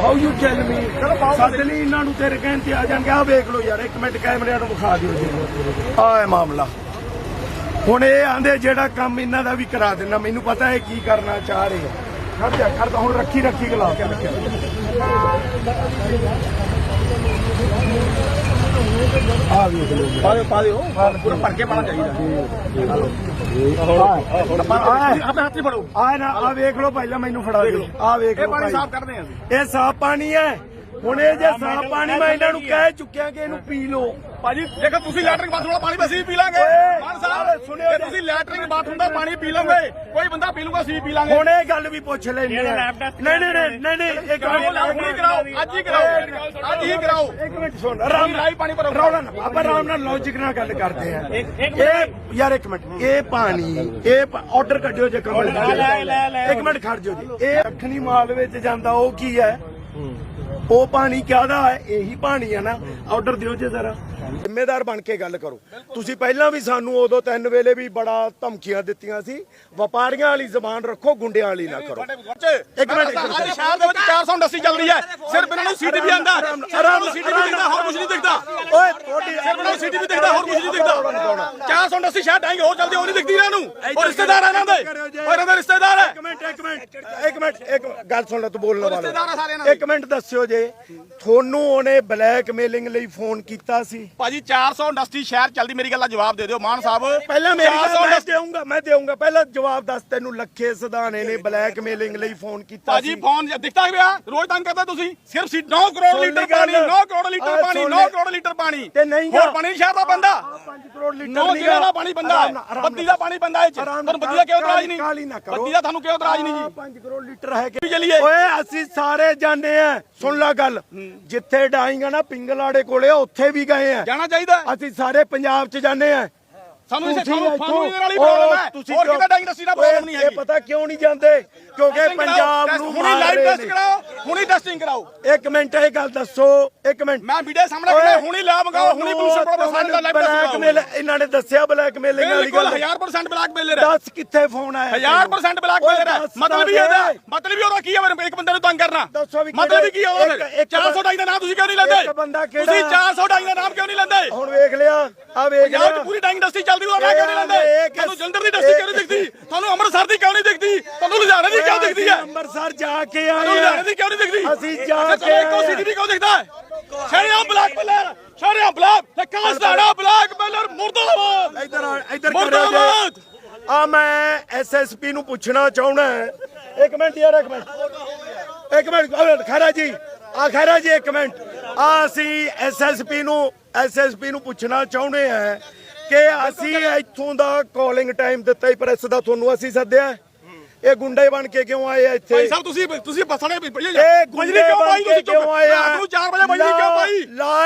How you tell me ਸੱਦਨੀ ਇਹਨਾਂ ਨੂੰ ਤੇਰੇ ਕਹਿਣ ਤੇ ਆ ਜਾਣਗੇ। ਆ ਵੇਖ ਲਓ ਯਾਰ ਇੱਕ ਮਿੰਟ ਕੈਮਰਿਆਂ ਨੂੰ ਵਿਖਾ ਦਿਓ ਜੀ। ਆ ਹੈ ਮਾਮਲਾ। ਹੁਣ ਇਹ ਆਂਦੇ ਜਿਹੜਾ ਕੰਮ ਇਹਨਾਂ ਦਾ ਵੀ ਕਰਾ ਦੇਣਾ ਮੈਨੂੰ ਪਤਾ ਹੈ ਕੀ ਕਰਨਾ ਚਾਹ ਰਹੇ ਆ। ਖੜ ਜਾ ਖੜ ਹੁਣ ਰੱਖੀ ਰੱਖੀ ਗਲਾ ਕੇ ਰੱਖਿਆ। ਆ ਵੇਖ ਲਓ ਜੀ। ਪਾ ਦਿਓ ਪਾ ਦਿਓ ਪੂਰਾ ਭਰ ਕੇ ਪਾਣਾ ਚਾਹੀਦਾ ਆਪਣੇ ਹੱਥ 'ਚ ਫੜੋ। ਆ ਨਾ ਆ ਵੇਖ ਲਓ ਪਹਿਲਾਂ ਮੈਨੂੰ ਫੜਾ ਦਿਓ। ਆ ਵੇਖ ਇਹ ਲਓ ਪਾਣੀ ਭਾਈ। ਸਾਫ਼ ਕਰਦੇ ਆਂ ਅਸੀਂ। ਇਹ ਸਾਫ਼ ਪਾਣੀ ਹੈ। ਹੁਣ ਇਹ ਜੇ ਸਾਫ਼ ਪਾਣੀ ਮੈਂ ਇਹਨਾਂ ਨੂੰ ਕਹਿ ਚੁੱਕਿਆ ਕਿ ਇਹਨੂੰ ਪੀ ਲਓ। ਭਾਜੀ ਦੇਖੋ ਤੁਸੀਂ ਲੈਟਰਿੰਗ ਬਾਥਰੂਮ ਦਾ ਪਾਣੀ ਤਾਂ ਅਸੀਂ ਵੀ ਪੀ ਲਾਂਗੇ। ਮਾਨ ਸਾਹਿਬ ਸੁਣਿਓ ਜੇ ਤੁਸੀਂ ਲੈਟਰਿੰਗ ਬਾਥਰੂਮ ਦਾ ਪਾਣੀ ਪੀ ਲਓਗੇ ਕੋਈ ਬੰਦਾ ਪੀ ਲੂਗਾ ਅਸੀਂ ਪੀ ਲਾਂਗੇ। ਹੁਣ ਇਹ ਗੱਲ ਵੀ ਪੁੱਛ ਲੈਂਦੇ ਆ। ਨਹੀਂ ਨਹੀਂ ਨਹੀਂ ਨਹੀਂ ਨਹੀਂ ਇੱਕ ਅੱਜ ਹੀ ਕਰਾਓ। ਅੱਜ ਹੀ ਕਰਾਓ। ਇੱਕ ਮਿੰਟ ਸੁਣ। ਆਰਾਮ ਨਾਲ ਪਾਣੀ ਭਰੋ ਰੌਲਾ ਨਾ ਆਪਾਂ ਆਰਾਮ ਨਾਲ ਲੌਜੀਕ ਨਾਲ ਗੱਲ ਕਰਦੇ ਆ। ਇਹ ਯਾਰ ਇੱਕ ਮਿੰਟ। ਇਹ ਪਾਣੀ ਇਹ ਆਰਡਰ ਕੱਢਿਓ ਜੇ ਕਮਲ ਇੱਕ ਮਿੰਟ ਖੜ ਜਾਓ ਜੀ। ਇਹ ਅੱਖਣੀ ਮਾਲ ਵਿੱਚ ਜਾਂਦਾ ਉਹ ਕੀ ਹੈ? ਉਹ ਪਾਣੀ ਕਿਹਦਾ ਹੈ ਇਹੀ ਪਾਣੀ ਹੈ ਨਾ। ਆਰਡਰ ਦਿਓ ਜੇ ਜ਼ਰਾ। ਜ਼ਿੰਮੇਦਾਰ ਬਣ ਕੇ ਗੱਲ ਕਰੋ। ਤੁਸੀਂ ਪਹਿਲਾਂ ਵੀ ਸਾਨੂੰ ਉਦੋਂ ਤਿੰਨ ਵੇਲੇ ਵੀ ਬੜਾ ਧਮਕੀਆਂ ਦਿੱਤੀਆਂ ਸੀ। ਵਪਾਰੀਆਂ ਵਾਲੀ ਜ਼ਬਾਨ ਰੱਖੋ ਗੁੰਡਿਆਂ ਵਾਲੀ ਨਾ ਕਰੋ। ਇੱਕ ਮਿੰਟ ਸ਼ਹਿਰ ਦੇ ਵਿੱਚ 480 ਚੱਲ ਰਹੀ ਹੈ। ਸਿਰਫ ਇਹਨਾਂ ਨੂੰ ਸੀਟੀਵੀ ਆਂਦਾ। ਸਿਰਫ ਨੂੰ ਸੀਟੀਵੀ ਦਿਖਦਾ ਹੋਰ ਕੁਝ ਨਹੀਂ ਦਿਖਦਾ। ਓਏ ਤੁਹਾਡੀ ਸਿਰਫ ਨੂੰ ਸੀਟੀਵੀ ਦਿਖਦਾ ਹੋਰ ਕੁਝ ਨਹੀਂ ਦਿਖਦਾ। 480 ਸ਼ਹਿਰ ਡਾਂਗੇ ਹੋਰ ਚੱਲਦੇ ਉਹ ਨਹੀਂ ਦਿਖਦੀ ਇਹਨਾਂ ਨੂੰ। ਉਹ ਰਿਸ਼ਤੇਦਾਰ ਆ ਇਹਨਾਂ ਦੇ। ਉਹ ਇਹਨਾਂ ਦੇ ਰਿਸ਼ਤੇਦਾਰ ਹੈ ਇੱਕ ਮਿੰਟ ਇੱਕ ਮਿੰਟ। ਇੱਕ ਗੱਲ ਸੁਣ ਲੈ ਤੂੰ ਬੋਲਣ ਵਾਲਾ। ਇੱਕ ਮਿੰਟ ਦੱਸਿਓ ਜੇ। ਤੁਹਾਨੂੰ ਉਹਨੇ ਬਲੈਕਮੇਲਿੰਗ ਲਈ ਫੋਨ ਕੀਤਾ ਸੀ? ਭਾਜੀ 400 ਇੰਡਸਟਰੀ ਸ਼ਹਿਰ ਚੱਲਦੀ ਮੇਰੀ ਗੱਲ ਦਾ ਜਵਾਬ ਦੇ ਦਿਓ ਮਾਨ ਸਾਹਿਬ। ਪਹਿਲਾਂ ਮੇਰੀ 400 ਗੱਲ ਮੈਂ ਦੇਊਂਗਾ ਮੈਂ ਦੇਊਂਗਾ। ਪਹਿਲਾਂ ਜਵਾਬ ਦੱਸ ਤੈਨੂੰ ਲੱਖੇ ਸਦਾਨੇ ਨੇ ਬਲੈਕਮੇਲਿੰਗ ਲਈ ਫੋਨ ਕੀਤਾ ਭਾਜੀ ਫੋਨ ਦਿਖਦਾ ਪਿਆ ਰੋਜ਼ ਤੰਗ ਕਰਦਾ ਤੁਸੀਂ। ਸਿਰਫ ਸੀ 9 ਕਰੋੜ ਲੀਟਰ। ਪਾਣੀ 9 ਕਰੋੜ ਲੀਟਰ ਪਾਣੀ ਸੁਣ 9 ਲੈ। ਕਰੋੜ ਲੀਟਰ ਪਾਣੀ। ਤੇ ਨਹੀਂ ਹੋਰ। ਪਾਣੀ ਸ਼ਹਿਰ ਦਾ ਬੰਦਾ? 5 ਕਰੋੜ ਲੀਟਰ ਨਹੀਂ ਦਾ ਪਾਣੀ ਬੰਦਾ? ਬੱਤੀ ਦਾ ਪਾਣੀ ਬੰਦਾ ਇਹ ਤੁਹਾਨੂੰ ਬੱਤੀ ਦਾ ਕਿਉਂ ਇਤਰਾਜ਼ ਨਹੀਂ। ਬੱਤੀ ਦਾ ਤੁਹਾਨੂੰ ਕਿਉਂ ਇਤਰਾਜ਼ ਨਹੀਂ ਜੀ? 5 ਕਰੋੜ ਲੀਟਰ ਹੈ ਕਿ ਚੱਲੀਏ। ਓਏ ਅਸੀਂ ਸਾਰੇ ਜਾਣਦੇ ਆ ਸੁਣ ਲੈ ਗੱਲ ਜਿੱਥੇ ਡਾਈਂਗਾ ਨਾ ਪਿੰਗਲਾੜੇ ਕੋਲੇ ਉੱਥੇ ਵੀ ਗਏ ਆ ਜਾਣਾ ਚਾਹੀਦਾ। ਅਸੀਂ ਸਾਰੇ ਪੰਜਾਬ ਚ ਜਾਂਦੇ ਆ ਸਾਨੂੰ ਇਸੇ ਸਾਨੂੰ ਹੀ ਉਹ ਪ੍ਰੋਬਲਮ ਹੈ ਤੁਸੀਂ ਹੋਰ ਕਿਤੇ ਇੰਡਸਟਰੀ ਨਾਲ ਓਏ, ਪ੍ਰੋਬਲਮ ਨਹੀਂ ਇਹ ਹੈਗੀ ਪਤਾ ਕਿਉਂ ਨਹੀਂ ਜਾਂਦੇ? ਕਿਉਂਕਿ ਪੰਜਾਬ ਨੂੰ ਹੁਣੀ ਲਾਈਵ ਟੈਸਟ ਨੇ। ਕਰਾਓ। ਹੁਣੀ ਟੈਸਟਿੰਗ ਕਰਾਓ। ਇੱਕ ਮਿੰਟ ਇਹ ਗੱਲ ਦੱਸੋ ਇੱਕ ਮਿੰਟ। ਮੈਂ ਵੀਡੀਓ ਸਾਹਮਣੇ ਕਰਨਾ ਹੁਣੀ ਲਾ ਮੰਗਾਓ ਹੁਣੀ ਪੁਲਿਸ ਕੋਲ ਸਾਡੀ ਦਾ ਲਾਈਵ ਟੈਸਟ ਬਲੈਕਮੇਲ ਇਹਨਾਂ ਨੇ ਦੱਸਿਆ ਬਲੈਕਮੇਲਿੰਗ ਵਾਲੀ ਬਿਲਕੁਲ ਗੱਲ। 1000% ਬਲੈਕ ਮੇਲਰ ਹੈ। ਦੱਸ ਕਿੱਥੇ ਫੋਨ ਆਇਆ 1000% ਬਲੈਕ ਮੇਲਰ ਹੈ। ਦੱਸ ਮਤਲਬ ਇਹਦਾ। ਮਤਲਬ ਉਹਦਾ ਕੀ ਹੈ? ਮੇਰੇ ਇੱਕ ਬੰਦੇ ਨੂੰ ਤੰਗ ਕਰਨਾ। ਦੱਸੋ ਵੀ ਮਤਲਬ ਕੀ ਹੈ ਉਹਦਾ ਇੱਕ- ਫਿਰ? ਇੱਕ 400 ਡਾਈ ਦਾ ਨਾਮ ਤੁਸੀਂ ਕਿਉਂ ਨਹੀਂ ਲੈਂਦੇ? ਤੁਸੀਂ 400 ਡਾਈ ਦਾ ਨਾਮ ਕਿਉਂ ਨਹੀਂ ਲੈਂਦੇ? ਹੁਣ ਵੇਖ ਲਿਆ ਆ ਵੇਖ ਲਿਆ। ਪੂਰੀ ਡਾਈਂਗ ਇੰਡਸਟਰੀ ਚੱਲਦੀ ਉਹਦਾ ਨਾਮ ਕਿਉਂ ਨਹੀਂ ਲੈਂਦੇ ਤੁਹਾਨੂੰ ਜਲੰਧਰ ਦੀ ਇੰਡਸਟਰੀ ਕਿਉਂ ਨਹੀਂ ਦਿਖਦੀ? ਤੁਹਾਨੂੰ ਅੰਮ੍ਰਿਤਸਰ ਦੀ ਕਿਉਂ ਨਹੀਂ ਦਿਖਦੀ? ਤੁਹਾਨੂੰ ਲੁਧਿਆਣੇ ਦੀ ਕਿਉਂ ਦਿਖਦੀ ਹੈ? ਅੰਮ੍ਰਿਤਸਰ ਜਾ ਕੇ ਆਏ ਲੁਧਿਆਣੇ ਦੀ ਕਿਉਂ ਨਹੀਂ ਦਿਖਦੀ? ਅਸੀਂ ਜਾ ਕੇ ਇੱਕੋ। ਸੀਟੀ ਕਿਉਂ ਦਿਖਦਾ ਹੈ? ਸ਼ਰਿਆ ਬਲੈਕ ਮੇਲਰ ਸ਼ਰਿਆ ਬਲੈਕ ਤੇ ਕਾਸਟਾੜਾ ਬਲੈਕ ਮੇਲਰ ਮੁਰਦਾਬਾਦ। ਇੱਧਰ ਆ ਇੱਧਰ। ਕਰਿਓ ਜੀ। ਆ ਮੈਂ ਐਸਐਸਪੀ ਨੂੰ ਪੁੱਛਣਾ ਚਾਹੁੰਦਾ ਇੱਕ ਮਿੰਟ ਯਾਰ ਇੱਕ ਮਿੰਟ। ਇੱਕ ਮਿੰਟ ਖੈਰਾ ਜੀ। ਆ ਖੈਰਾ ਜੀ ਇੱਕ ਮਿੰਟ। ਆ ਅਸੀਂ ਐਸਐਸਪੀ ਨੂੰ ਐਸਐਸਪੀ ਨੂੰ ਪੁੱਛਣਾ ਚਾਹੁੰਦੇ ਆ ਕਿ ਅਸੀਂ ਇੱਥੋਂ ਦਾ ਕਾਲਿੰਗ ਟਾਈਮ ਦਿੱਤਾ ਹੀ ਪ੍ਰੈਸ ਦਾ ਤੁਹਾਨੂੰ ਅਸੀਂ ਸੱਦਿਆ। ਇਹ ਗੁੰਡੇ ਬਣ ਕੇ ਕਿਉਂ ਆਏ ਆ ਇੱਥੇ? ਭਾਈ ਸਾਹਿਬ ਤੁਸੀਂ ਤੁਸੀਂ ਬੱਸਾਂ ਨੇ ਇਹ ਗੁੰਡੇ ਕਿਉਂ ਪਾਈ ਤੁਸੀਂ ਆਏ ਆ? ਨੂੰ 4 ਵਜੇ ਬਜਰੀ ਕਿਉਂ ਪਾਈ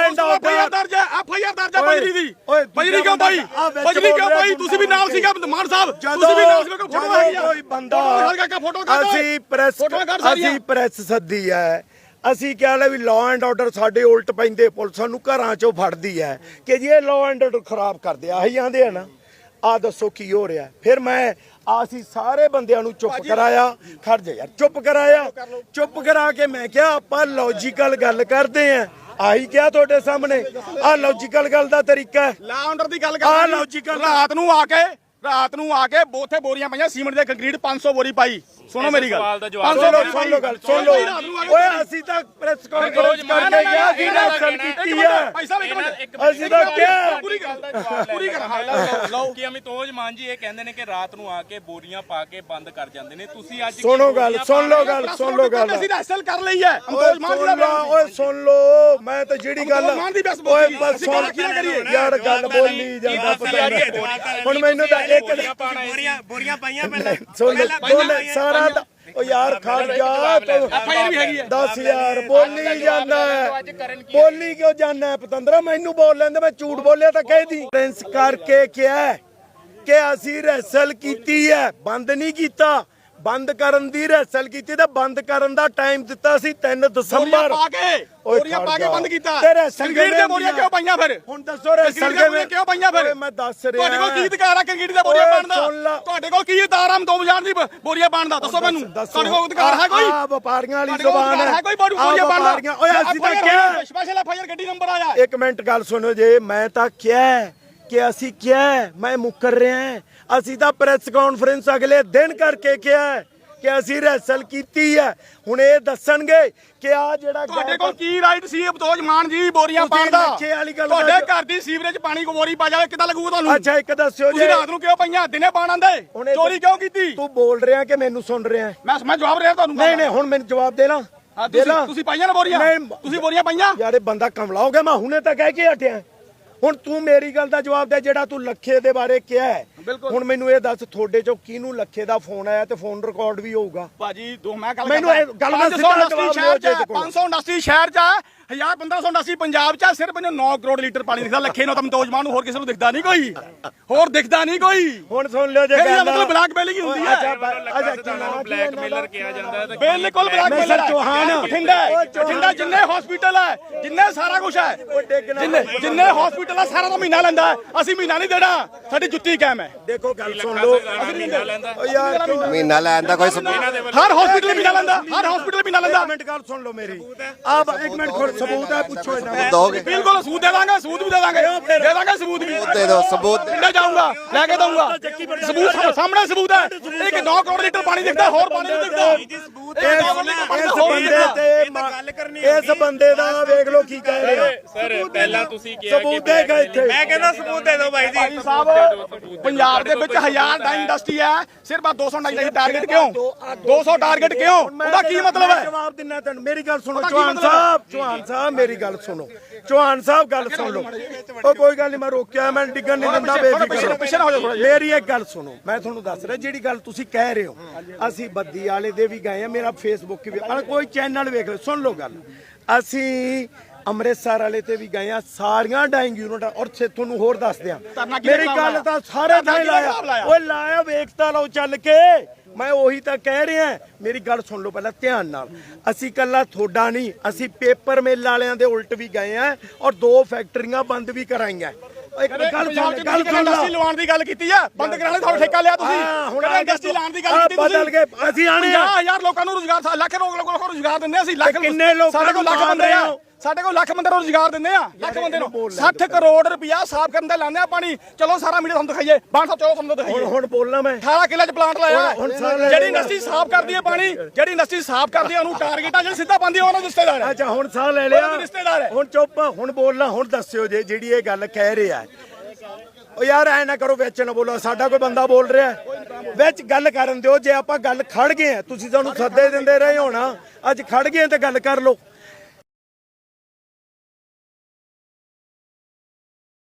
and order। ਐਫਆਈਆਰ ਦਰਜ ਹੈ ਐਫਆਈਆਰ ਦਰਜ ਹੈ ਬਜਰੀ ਦੀ। ਓਏ, ਬਜਰੀ ਕਿਉਂ ਪਾਈ ਬਜਰੀ ਕਿਉਂ ਪਾਈ ਤੁਸੀਂ ਵੀ ਨਾਲ ਸੀਗਾ ਮਾਨ ਸਾਹਿਬ। ਤੁਸੀਂ ਵੀ ਨਾਲ ਸੀਗਾ ਫੋਟੋ ਆ ਕੋਈ ਬੰਦਾ ਅਸੀਂ ਪ੍ਰੈਸ। ਅਸੀਂ ਪ੍ਰੈਸ ਸੱਦੀ ਹੈ। ਅਸੀਂ ਕਿਹਾ ਲੈ ਵੀ ਲਾਅ ਐਂਡ ਆਰਡਰ ਸਾਡੇ ਉਲਟ ਪੈਂਦੇ ਪੁਲਿਸ ਸਾਨੂੰ ਘਰਾਂ ਚੋਂ ਫੜਦੀ ਹੈ ਕਿ ਜੀ ਇਹ ਲਾਅ ਐਂਡ ਆਰਡਰ ਖਰਾਬ ਕਰਦੇ ਆ ਆਹੀ ਆਂਦੇ ਆ ਨਾ। ਆ ਦੱਸੋ ਕੀ ਹੋ ਰਿਹਾ। ਫਿਰ ਮੈਂ ਆ ਅਸੀਂ ਸਾਰੇ ਬੰਦਿਆਂ ਨੂੰ ਚੁੱਪ ਕਰਾਇਆ। ਖੜ ਜਾ ਯਾਰ ਚੁੱਪ ਕਰਾਇਆ। ਚੁੱਪ ਕਰਾ ਕੇ ਮੈਂ ਕਿਹਾ ਆਪਾਂ ਲੌਜੀਕਲ ਗੱਲ ਕਰਦੇ ਆ। ਆਹੀ ਕਿਹਾ ਤੁਹਾਡੇ ਸਾਹਮਣੇ। ਆ ਲੌਜੀਕਲ ਗੱਲ ਦਾ ਤਰੀਕਾ ਹੈ। ਲਾ ਆਰਡਰ ਦੀ ਗੱਲ ਕਰ logical- ਰਾਤ ਨੂੰ ਆ ਕੇ ਰਾਤ ਨੂੰ ਆ ਕੇ ਉੱਥੇ ਬੋਰੀਆਂ ਪਈਆਂ ਸੀਮੈਂਟ ਦੇ ਕੰਕਰੀਟ 500 ਬੋਰੀ ਪਾਈ। ਸੁਣੋ ਮੇਰੀ ਗੱਲ। ਸਵਾਲ ਦਾ ਜਵਾਬ 500 ਸੁਣ ਲਓ ਸੁਣ ਲਓ ਗੱਲ ਸੁਣ ਲਓ। ਓਏ ਅਸੀਂ ਤਾਂ ਪ੍ਰੈਸ ਕਾਨਫਰੰਸ ਕਰਕੇ ਗਿਆ ਸੀ ਨਾ ਸਰ ਕੀਤੀ ਹੈ ਭਾਈ ਸਾਹਿਬ ਇੱਕ ਮਿੰਟ। ਇੱਕ ਅਸੀਂ ਤਾਂ ਕਿਹਾ। ਪੂਰੀ ਗੱਲ ਦਾ ਜਵਾਬ ਪੂਰੀ ਗੱਲ ਹੈ। ਲਓ ਕਿ ਅਮਿਤੋਜ ਮਾਨ ਜੀ ਇਹ ਕਹਿੰਦੇ ਨੇ ਕਿ ਰਾਤ ਨੂੰ ਆ ਕੇ ਬੋਰੀਆਂ ਪਾ ਕੇ ਬੰਦ ਕਰ ਜਾਂਦੇ ਨੇ। ਤੁਸੀਂ ਅੱਜ ਸੁਣੋ ਗੱਲ ਸੁਣ ਲਓ ਗੱਲ ਸੁਣ ਲਓ ਗੱਲ। ਅਸੀਂ ਰੈਸਲ ਕਰ ਲਈ ਹੈ। ਅੰਦੋਜ ਮਾਨ ਲਓ ਓਏ ਸੁਣ ਲਓ। ਮੈਂ ਤਾਂ ਜਿਹੜੀ ਗੱਲ ਓਏ ਬਸ ਸੁਣ ਗੱਲ ਕੀ ਨਾ ਕਰੀਏ? ਯਾਰ ਗੱਲ ਬੋਲੀ ਜਾਂਦਾ ਪਤਾ ਨਹੀਂ ਹੁਣ ਮੈਨੂੰ ਤਾਂ ਇੱਕ ਬੋਰੀਆਂ ਬੋਰੀਆਂ ਪਾਈਆਂ ਪਹਿਲਾਂ। ਸੁਣ ਲੈ ਸਾਰਾ ਓ ਯਾਰ ਖੜ ਜਾ ਤੂੰ। FIR ਵੀ ਹੈਗੀ ਹੈ 10000 ਬੋਲੀ ਜਾਂਦਾ ਹੈ। ਬੋਲੀ ਕਿਉਂ ਜਾਂਦਾ ਹੈ ਪਤੰਦਰਾ? ਮੈਨੂੰ ਬੋਲ ਲੈਂਦੇ ਮੈਂ ਝੂਠ ਬੋਲਿਆ ਤਾਂ ਕਹਿਦੀ ਪ੍ਰਿੰਸ ਕਰਕੇ ਕਿਹਾ ਹੈ ਕਿ ਅਸੀਂ ਰੈਸਲ ਕੀਤੀ ਹੈ ਬੰਦ ਨਹੀਂ ਕੀਤਾ। ਬੰਦ ਕਰਨ ਦੀ ਰੈਸਲ ਕੀਤੀ ਤੇ ਬੰਦ ਕਰਨ ਦਾ ਟਾਈਮ ਦਿੱਤਾ ਸੀ 3 ਬੋਰੀਆਂ ਦਸੰਬਰ ਪਾ ਕੇ ਬੋਰੀਆਂ ਪਾ ਕੇ। ਬੰਦ ਕੀਤਾ। ਤੇ ਰੈਸਲ ਦੀਆਂ ਬੋਰੀਆਂ? ਕਿਉਂ ਪਾਈਆਂ ਫਿਰ? ਹੁਣ ਦੱਸੋ ਰੈਸਲ ਬੋਰੀਆਂ ਕਿਉਂ ਪਾਈਆਂ ਫਿਰ? ਮੈਂ ਦੱਸ ਰਿਹਾ। ਤੁਹਾਡੇ ਕੋਲ ਕੀ ਅਧਿਕਾਰ ਆ ਕੰਕਰੀਟ ਦੀਆਂ ਬੋਰੀਆਂ ਪਾਉਣ ਦਾ। ਤੁਹਾਡੇ ਕੋਲ ਕੀ ਅਧਿਕਾਰ ਆ ਦੋ ਬਾਜ਼ਾਰ ਦੀ ਬ- ਬੋਰੀਆਂ ਪਾਉਣ ਦਾ? ਦੱਸੋ ਮੈਨੂੰ। ਤੁਹਾਡੇ ਕੋਲ ਅਧਿਕਾਰ ਹੈ ਕੋਈ? ਆ ਵਪਾਰੀਆਂ ਵਾਲੀ ਜ਼ੁਬਾਨ ਹੈ। ਕੋਈ ਬੋਰੀਆਂ ਪਾਉਣ ਦਾ? ਓਏ ਅਸੀਂ ਤਾਂ ਕਿਹਾ ਸਪੈਸ਼ਲ ਐਫਆਈਆਰ ਗੱਡੀ ਨੰਬਰ ਆਇਆ। ਇੱਕ ਮਿੰਟ ਗੱਲ ਸੁਣੋ ਜੇ ਮੈਂ ਤਾਂ ਕਿਹਾ ਕਿ ਅਸੀਂ ਕਿਹਾ ਮੈਂ ਮੁੱਕਰ ਰਿਹਾ ਹਾਂ। ਅਸੀਂ ਤਾਂ ਪ੍ਰੈਸ ਕਾਨਫਰੰਸ ਅਗਲੇ ਦਿਨ ਕਰਕੇ ਕਿਹਾ ਕਿ ਅਸੀਂ ਰੈਸਲ ਕੀਤੀ ਹੈ। ਹੁਣ ਇਹ ਦੱਸਣਗੇ ਕਿ ਆ ਜਿਹੜਾ ਤੁਹਾਡੇ ਕੋਲ ਕੀ ਰਾਈਟ ਸੀ? ਅਬਤੋਜ ਮਾਨ ਜੀ ਬੋਰੀਆਂ ਤੁਸੀਂ ਪਾਉਣ ਦਾ। ਤੁਹਾਡੇ। ਘਰ ਦੀ ਸੀਵਰੇਜ ਪਾਣੀ ਕੋ ਬੋਰੀ ਪਾ ਜਾਵੇ ਕਿੱਦਾਂ ਲੱਗੂਗਾ ਤੁਹਾਨੂੰ? ਅੱਛਾ ਇੱਕ ਦੱਸਿਓ ਤੁਸੀਂ ਜੇ ਰਾਤ ਨੂੰ ਕਿਉਂ ਪਈਆਂ? ਦਿਨੇ ਪਾਣ ਆਂਦੇ ਚੋਰੀ ਕਿਉਂ ਕੀਤੀ? ਤੂੰ ਬੋਲ ਰਿਹਾ ਕਿ ਮੈਨੂੰ ਸੁਣ ਰਿਹਾ? ਮੈਂ ਮੈਂ ਜਵਾਬ ਰਿਹਾ ਤੁਹਾਨੂੰ ਨਹੀਂ ਨਹੀਂ ਹੁਣ ਮੈਨੂੰ ਜਵਾਬ ਦੇ ਲਾ। ਤੁਸੀਂ ਤੁਸੀਂ ਪਾਈਆਂ ਨਾ ਬੋਰੀਆਂ। ਤੁਸੀਂ ਬੋਰੀਆਂ ਪਾਈਆਂ? ਯਾਰ ਇਹ ਬੰਦਾ ਕਮਲਾ ਹੋ ਗਿਆ ਮੈਂ ਹੁਣੇ ਤਾਂ ਕਹਿ ਕੇ ਹਟਿਆ। ਹੁਣ ਤੂੰ ਮੇਰੀ ਗੱਲ ਦਾ ਜਵਾਬ ਦੇ ਜਿਹੜਾ ਤੂੰ ਲੱਖੇ ਦੇ ਬਾਰੇ ਕਿਹਾ। ਹੁਣ ਮੈਨੂੰ ਇਹ ਦੱਸ ਤੁਹਾਡੇ ਚੋਂ ਕਿਹਨੂੰ ਲੱਖੇ ਦਾ ਫੋਨ ਆਇਆ ਤੇ ਫੋਨ ਰਿਕਾਰਡ ਵੀ ਹੋਊਗਾ? ਭਾਜੀ ਦੋ ਮੈਂ ਗੱਲ ਮੈਨੂੰ ਇਹ ਗੱਲ ਦਾ 500 ਸਿੱਧਾ ਇੰਡਸਟਰੀ ਜਵਾਬ ਸ਼ਹਿਰ ਚ ਦਿਓ ਹੈ, ਜੇ ਕੋਲ। 500 ਇੰਡਸਟਰੀ ਸ਼ਹਿਰ ਚ ਹੈ, 1000 1500 ਇੰਡਸਟਰੀ ਪੰਜਾਬ ਚ ਸਿਰਫ ਇਹਨੂੰ 9 ਕਰੋੜ ਲੀਟਰ ਪਾਣੀ ਦਿਖਦਾ ਲੱਖੇ ਨੂੰ ਤਾਂ ਮਤੋਜ ਮਾਨ ਨੂੰ ਹੋਰ ਕਿਸੇ ਨੂੰ ਦਿਖਦਾ ਨਹੀਂ ਕੋਈ। ਹੋਰ ਦਿਖਦਾ ਨਹੀਂ ਕੋਈ। ਹੁਣ ਸੁਣ ਲਿਓ ਜੇ ਫਿਰ ਇਹਦਾ ਗੱਲ ਮਤਲਬ ਬਲੈਕਮੇਲਿੰਗ ਹੀ ਹੁੰਦੀ ਹੈ ਅੱਛਾ ਬ- ਅੱਛਾ ਕੀ ਨਾਮ ਕੀ ਬਲੈਕ ਇਹਨਾਂ ਮੇਲਰ ਦਾ? ਕਿਹਾ ਜਾਂਦਾ ਹੈ ਤੇ ਬਿਲਕੁਲ ਚੌਹਾਨ। ਬਠਿੰਡਾ ਹੈ। ਬਠਿੰਡਾ ਜਿੰਨੇ ਹਸਪੀਟਲ ਹੈ ਜਿੰਨੇ ਸਾਰਾ ਕੁਝ ਹੈ। ਡਿੱਗ ਨਾ ਜਿੰਨੇ ਜਿੰਨੇ ਹਸਪੀਟਲ ਹੈ ਸਾਰਾ ਦਾ ਮਹੀਨਾ ਲੈਂਦਾ ਹੈ। ਅਸੀਂ ਮਹੀਨਾ ਨਹੀਂ ਦੇਣਾ। ਸਾਡੀ ਜੁੱਤੀ ਕਾਇਮ ਹੈ। ਦੇਖੋ ਗੱਲ ਸੁਣ ਲਓ। ਮਹੀਨਾ ਲੈਂਦਾ। ਓ ਯਾਰ ਕਿਉਂ ਮਹੀਨਾ ਲੈਣ ਦਾ ਕੋਈ ਸਬੂਤ ਹਰ ਹਸਪੀਟਲ ਮਹੀਨਾ ਲੈਂਦਾ। ਹਰ ਹਸਪੀਟਲ ਮਹੀਨਾ ਲੈਂਦਾ। ਇੱਕ ਮਿੰਟ ਗੱਲ ਸੁਣ ਲਓ ਮੇਰੀ। ਆ ਇੱਕ ਮਿੰਟ ਖੁਦ ਸਬੂਤ ਹੈ। ਪੁੱਛੋ ਇਹਨਾਂ ਨੂੰ। ਦੋਗੇ ਬਿਲਕੁਲ ਸਬੂਤ ਦੇ ਦਾਂਗੇ ਸਬੂਤ ਵੀ ਦੇ ਦਾਂਗੇ। ਦੇ ਦਾਂਗੇ ਸਬੂਤ ਵੀ। ਦੇ ਦਿਓ ਸਬੂਤ ਪਿੰਡਾ ਜਾਊਂਗਾ ਲੈ ਕੇ ਦਊਂਗਾ। ਸਬੂਤ ਸਾ- ਸਾਹਮਣੇ ਸਬੂਤ ਹੈ। ਇੱਕ 9 ਕਰੋੜ ਲੀਟਰ ਪਾਣੀ ਦਿਖਦਾ ਹੋਰ ਪਾਣੀ ਨਹੀਂ ਦਿਖਦਾ। ਇਸ ਇਸ ਬੰਦੇ ਤੇ ਮਾ- ਇਸ ਬੰਦੇ ਦਾ ਵੇਖ ਲਓ ਕੀ ਕਹਿ ਰਿਹਾ ਸਰ ਪਹਿਲਾਂ ਤੁਸੀਂ ਕਿਹਾ ਕਿ ਸਬੂਤ ਦੇਗਾ ਇੱਥੇ। ਮੈਂ ਕਹਿੰਦਾ ਸਬੂਤ ਦੇ ਦਿਓ ਬਾਈ ਭਾਈ ਜੀ ਸਾਹਿਬ ਪੰਜਾਬ ਦੇ ਵਿੱਚ ਹਜ਼ਾਰ ਡਾਈ ਇੰਡਸਟਰੀ ਹੈ? ਸਿਰਫ ਆ 200 ਡਾਈ ਟਾਰਗੇਟ ਕਿਉਂ? 200 ਟਾਰਗੇਟ ਕਿਉਂ? ਉਹਦਾ ਕੀ ਮਤਲਬ ਮੈਂ ਹੈ? ਜਵਾਬ ਦਿੰਨਾ ਤੈਨੂੰ। ਮੇਰੀ ਗੱਲ ਸੁਣੋ ਚੌਹਾਨ? ਸਾਹਿਬ ਚੌਹਾਨ ਸਾਹਿਬ ਮੇਰੀ ਗੱਲ ਸੁਣੋ। ਚੌਹਾਨ ਸਾਹਿਬ ਗੱਲ ਸੁਣ ਲਓ। ਉਹ ਕੋਈ ਗੱਲ ਨਹੀਂ ਮੈਂ ਰੋਕਿਆ ਮੈਂ ਡਿੱਗਣ ਨਹੀਂ ਦਿੰਦਾ ਬੇਫਿਕਰ। ਮੇਰੀ ਇੱਕ ਗੱਲ ਸੁਣੋ ਮੈਂ ਤੁਹਾਨੂੰ ਦੱਸ ਰਿਹਾ ਜਿਹੜੀ ਗੱਲ ਤੁਸੀਂ ਕਹਿ ਰਹੇ ਹੋ ਅਸੀਂ ਬੱਦੀ ਵਾਲੇ ਦੇ ਵੀ ਗਏ ਆ ਮੇਰਾ ਫੇਸਬੁੱਕ ਵੀ ਆ। ਕੋਈ ਚੈਨਲ ਵੇਖ ਲਓ ਸੁਣ ਲਓ ਗੱਲ। ਅਸੀਂ ਅੰਮ੍ਰਿਤਸਰ ਵਾਲੇ ਤੇ ਵੀ ਗਏ ਆ ਸਾਰੀਆਂ ਡਾਈਂਗ ਯੂਨਿਟ ਔਰ ਸੇ ਤੁਹਾਨੂੰ ਹੋਰ ਦੱਸ ਦਿਆਂ। ਮੇਰੀ ਗੱਲ ਤਾਂ? ਸਾਰੇ ਥਾਂ ਲਾਇਆ? ਓਏ ਲਾਇਆ ਵੇਖਤਾ ਲਓ ਚੱਲ ਕੇ। ਮੈਂ ਉਹੀ ਤਾਂ ਕਹਿ ਰਿਹਾ। ਮੇਰੀ ਗੱਲ ਸੁਣ ਲਓ ਪਹਿਲਾਂ ਧਿਆਨ ਨਾਲ। ਅਸੀਂ ਕੱਲਾ ਥੋੜਾ ਨਹੀਂ ਅਸੀਂ ਪੇਪਰ ਮਿਲ ਵਾਲਿਆਂ ਦੇ ਉਲਟ ਵੀ ਗਏ ਆ ਔਰ ਦੋ ਫੈਕਟਰੀਆਂ ਬੰਦ ਵੀ ਕਰਾਈਆਂ। ਇੱਕ ਗੱਲ ਪੰਜਾਬ ਸੁਣ ਚ ਗੱਲ ਤੁਸੀਂ ਸੁਣ ਇੰਡਸਟਰੀ ਲਾ ਲਵਾਉਣ ਦੀ ਗੱਲ ਕੀਤੀ ਆ ਬੰਦ ਕਰਾਣੇ ਤੁਹਾਨੂੰ ਠੇਕਾ ਲਿਆ ਤੁਸੀਂ ਹਾਂ, ਹੁਣ ਕਹਿੰਦੇ ਆ ਇੰਡਸਟਰੀ ਲਾਉਣ ਦੀ ਗੱਲ ਆ, ਕੀਤੀ ਤੁਸੀਂ ਬਦਲ ਗਏ। ਅਸੀਂ ਆਣੇ ਆ। 50000 ਲੋਕਾਂ ਨੂੰ ਰੋਜ਼ਗਾਰ ਲੱਖ ਲੋਕਾਂ ਨੂੰ ਰੋਜ਼ਗਾਰ ਦਿੰਦੇ ਅਸੀਂ ਲੱਖ ਕਿੰਨੇ ਲੋਕਾਂ ਨੂੰ ਲੱਖ ਬੰਦੇ ਆ? ਸਾਡੇ ਕੋਲ ਲੱਖ ਬੰਦੇ ਨੂੰ ਰੋਜ਼ਗਾਰ ਦਿੰਦੇ ਆ ਲੱਖ ਬੰਦੇ ਨੂੰ। ਬੋਲ ਲੈ 60 ਕਰੋੜ ਰੁਪਇਆ ਸਾਫ਼ ਕਰਨ ਦਾ ਲਾਉਂਦੇ ਆ ਪਾਣੀ ਚਲੋ ਸਾਰਾ ਮੀਡੀਆ ਤੁਹਾਨੂੰ ਦਿਖਾਈਏ 500 ਚਲੋ ਤੁਹਾਨੂੰ ਦਿਖਾਈਏ। ਹੁਣ ਬੋਲਣਾ ਮੈਂ। 18 ਕਿੱਲੇ ਚ ਪਲਾਂਟ ਲਾਇਆ। ਜਿਹੜੀ। ਇੰਡਸਟਰੀ ਸਾਫ਼ ਕਰਦੀ ਹੈ ਪਾਣੀ ਜਿਹੜੀ ਇੰਡਸਟਰੀ ਸਾਫ਼ ਕਰਦੀ ਹੈ ਉਹਨੂੰ ਟਾਰਗੇਟ ਆ ਜਿਹੜੀ ਸਿੱਧਾ ਪਾਉਂਦੀ ਹੈ ਉਹਨਾਂ ਦਾ ਰਿਸ਼ਤੇਦਾਰ ਹੈ ਅੱਛਾ ਹੁਣ ਸਾਹ ਲੈ ਲਿਆ। ਰਿਸ਼ਤੇਦਾਰ ਹੈ। ਹੁਣ ਚੁੱਪ ਹੁਣ ਬੋਲਣਾ ਹੁਣ ਦੱਸਿਓ ਜੇ ਜਿਹੜੀ ਇਹ ਗੱਲ ਕਹਿ ਰਿਹਾ ਓ ਯਾਰ ਐ ਨਾ ਕਰੋ ਵਿੱਚ ਨਾ ਬੋਲੋ ਸਾਡਾ ਕੋਈ ਬੰਦਾ ਬੋਲ ਰਿਹਾ ਹੈ। ਵਿੱਚ ਗੱਲ ਕਰਨ ਦਿਓ ਜੇ ਆਪਾਂ ਗੱਲ ਖੜ ਗਏ ਆ ਤੁਸੀਂ ਸਾਨੂੰ ਸੱਦੇ ਦਿੰਦੇ ਰਹੇ ਹੋਣਾ ਅੱਜ ਖੜ ਗਏ ਤੇ ਗੱਲ ਕਰ ਲਓ।